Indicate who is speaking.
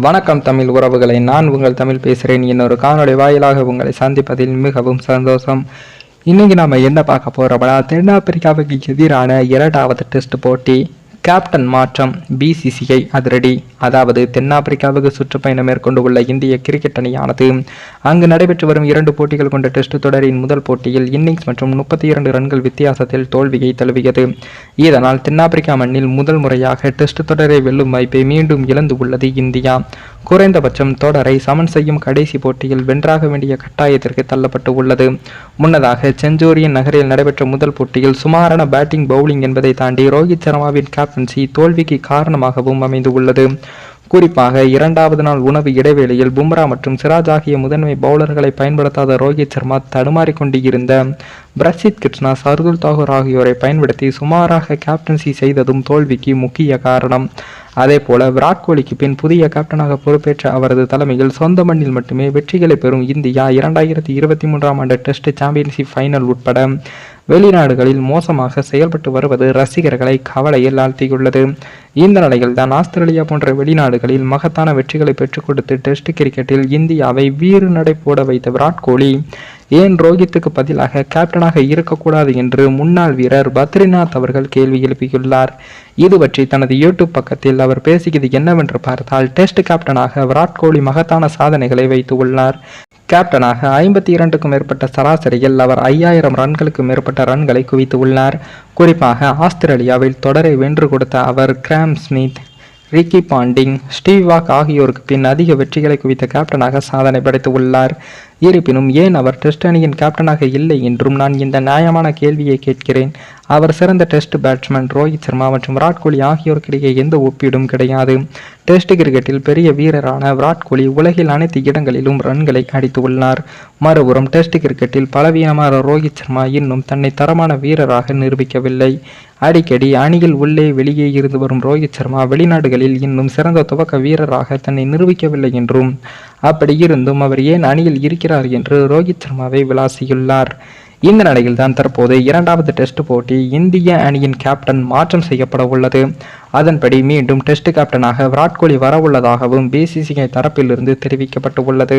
Speaker 1: வணக்கம் தமிழ் உறவுகளை. நான் உங்கள் தமிழ் பேசுகிறேன் இன்னொரு காணொளி வாயிலாக உங்களை சந்திப்பதில் மிகவும் சந்தோஷம். இன்னைக்கு நாம் என்ன பார்க்க போகிறோம்னா தென்னாப்பிரிக்காவுக்கு எதிரான இரண்டாவது டெஸ்ட் போட்டி. கேப்டன் மாற்றம் பிசிசிஐ அதிரடி. அதாவது தென்னாப்பிரிக்காவுக்கு சுற்றுப்பயணம் மேற்கொண்டுள்ள இந்திய கிரிக்கெட் அணியானது அங்கு நடைபெற்று வரும் இரண்டு போட்டிகள் கொண்ட டெஸ்ட் தொடரின் முதல் போட்டியில் இன்னிங்ஸ் மற்றும் முப்பத்தி இரண்டு ரன்கள் வித்தியாசத்தில் தோல்வியை தழுவியது. இதனால் தென்னாப்பிரிக்கா மண்ணில் முதல் முறையாக டெஸ்ட் தொடரை வெல்லும் வாய்ப்பை மீண்டும் இழந்து உள்ளது இந்தியா. குறைந்தபட்சம் தொடரை சமன் செய்யும் கடைசி போட்டியில் வென்றாக வேண்டிய கட்டாயத்திற்கு தள்ளப்பட்டு உள்ளது. முன்னதாக செஞ்சூரியன் நகரில் நடைபெற்ற முதல் போட்டியில் சுமாரான பேட்டிங் பவுலிங் என்பதை தாண்டி ரோஹித் சர்மாவின் கேப்டன்சி தோல்விக்கு காரணமாகவும் அமைந்து உள்ளது. குறிப்பாக இரண்டாவது நாள் உணவு இடைவேளையில் பும்ரா மற்றும் சிராஜ் ஆகிய முதன்மை பவுலர்களை பயன்படுத்தாத ரோஹித் சர்மா தடுமாறிக் கொண்டிருந்த பிரசித் கிருஷ்ணா சர்துல் தாகூர் ஆகியோரை பயன்படுத்தி சுமாராக கேப்டன்சி செய்ததும் தோல்விக்கு முக்கிய காரணம். அதே போல விராட் கோலிக்கு பின் புதிய கேப்டனாக பொறுப்பேற்ற அவரது தலைமையில் சொந்த மண்ணில் மட்டுமே வெற்றிகளை பெறும் இந்தியா இரண்டாயிரத்தி இருபத்தி மூன்றாம் ஆண்டு டெஸ்ட் சாம்பியன்ஷிப் ஃபைனல் உட்பட வெளிநாடுகளில் மோசமாக செயல்பட்டு வருவது ரசிகர்களை கவலையில் ஆழ்த்தியுள்ளது. இந்த நிலையில் தான் ஆஸ்திரேலியா போன்ற வெளிநாடுகளில் மகத்தான வெற்றிகளை பெற்றுக் கொடுத்து டெஸ்ட் கிரிக்கெட்டில் இந்தியாவை வீறு நடை போட வைத்த விராட் கோலி ஏன் ரோஹித்துக்கு பதிலாக கேப்டனாக இருக்கக்கூடாது என்று முன்னாள் வீரர் பத்ரிநாத் அவர்கள் கேள்வி எழுப்பியுள்ளார். இது பற்றி தனது யூடியூப் பக்கத்தில் அவர் பேசியது என்னவென்று பார்த்தால் டெஸ்ட் கேப்டனாக விராட் கோலி மகத்தான சாதனைகளை வைத்து உள்ளார். கேப்டனாக ஐம்பத்தி இரண்டுக்கும் மேற்பட்ட சராசரியில் அவர் ஐயாயிரம் ரன்களுக்கு மேற்பட்ட ரன்களை குவித்து உள்ளார். குறிப்பாக ஆஸ்திரேலியாவில் தொடரை வென்று கொடுத்த அவர் Graeme Smith. Ricky Ponting Steve Waugh ஆகியோருக்கு பின் அதிக வெற்றிகளை குவித்த கேப்டனாக சாதனை படைத்து உள்ளார். இருப்பினும் ஏன் அவர் டெஸ்ட் அணியின் கேப்டனாக இல்லை என்றும் நான் இந்த நியாயமான கேள்வியை கேட்கிறேன். அவர் சிறந்த டெஸ்ட் பேட்ஸ்மேன் ரோஹித் சர்மா மற்றும் விராட் கோலி ஆகியோருக்கிடையே எந்த ஒப்பீடும் கிடையாது. டெஸ்ட் கிரிக்கெட்டில் பெரிய வீரரான விராட் கோலி உலகில் அனைத்து இடங்களிலும் ரன்களை அடித்து உள்ளார். மறுபுறம் டெஸ்ட் கிரிக்கெட்டில் பலவீனமான ரோஹித் சர்மா இன்னும் தன்னை தரமான வீரராக நிரூபிக்கவில்லை. அடிக்கடி அணியில் உள்ளே வெளியே இருந்து வரும் ரோஹித் சர்மா வெளிநாடுகளில் இன்னும் சிறந்த துவக்க வீரராக தன்னை நிரூபிக்கவில்லை என்றும் அப்படி இருந்தும் அவர் ஏன் அணியில் இருக்கிறார் என்று ரோஹித் சர்மாவை விளாசியுள்ளார். இந்த நிலையில் தான் தற்போது இரண்டாவது டெஸ்ட் போட்டி இந்திய அணியின் கேப்டன் மாற்றம் செய்யப்பட உள்ளது. அதன்படி மீண்டும் டெஸ்ட் கேப்டனாக விராட் கோலி வரவுள்ளதாகவும் பிசிசிஐ தரப்பிலிருந்து தெரிவிக்கப்பட்டு உள்ளது.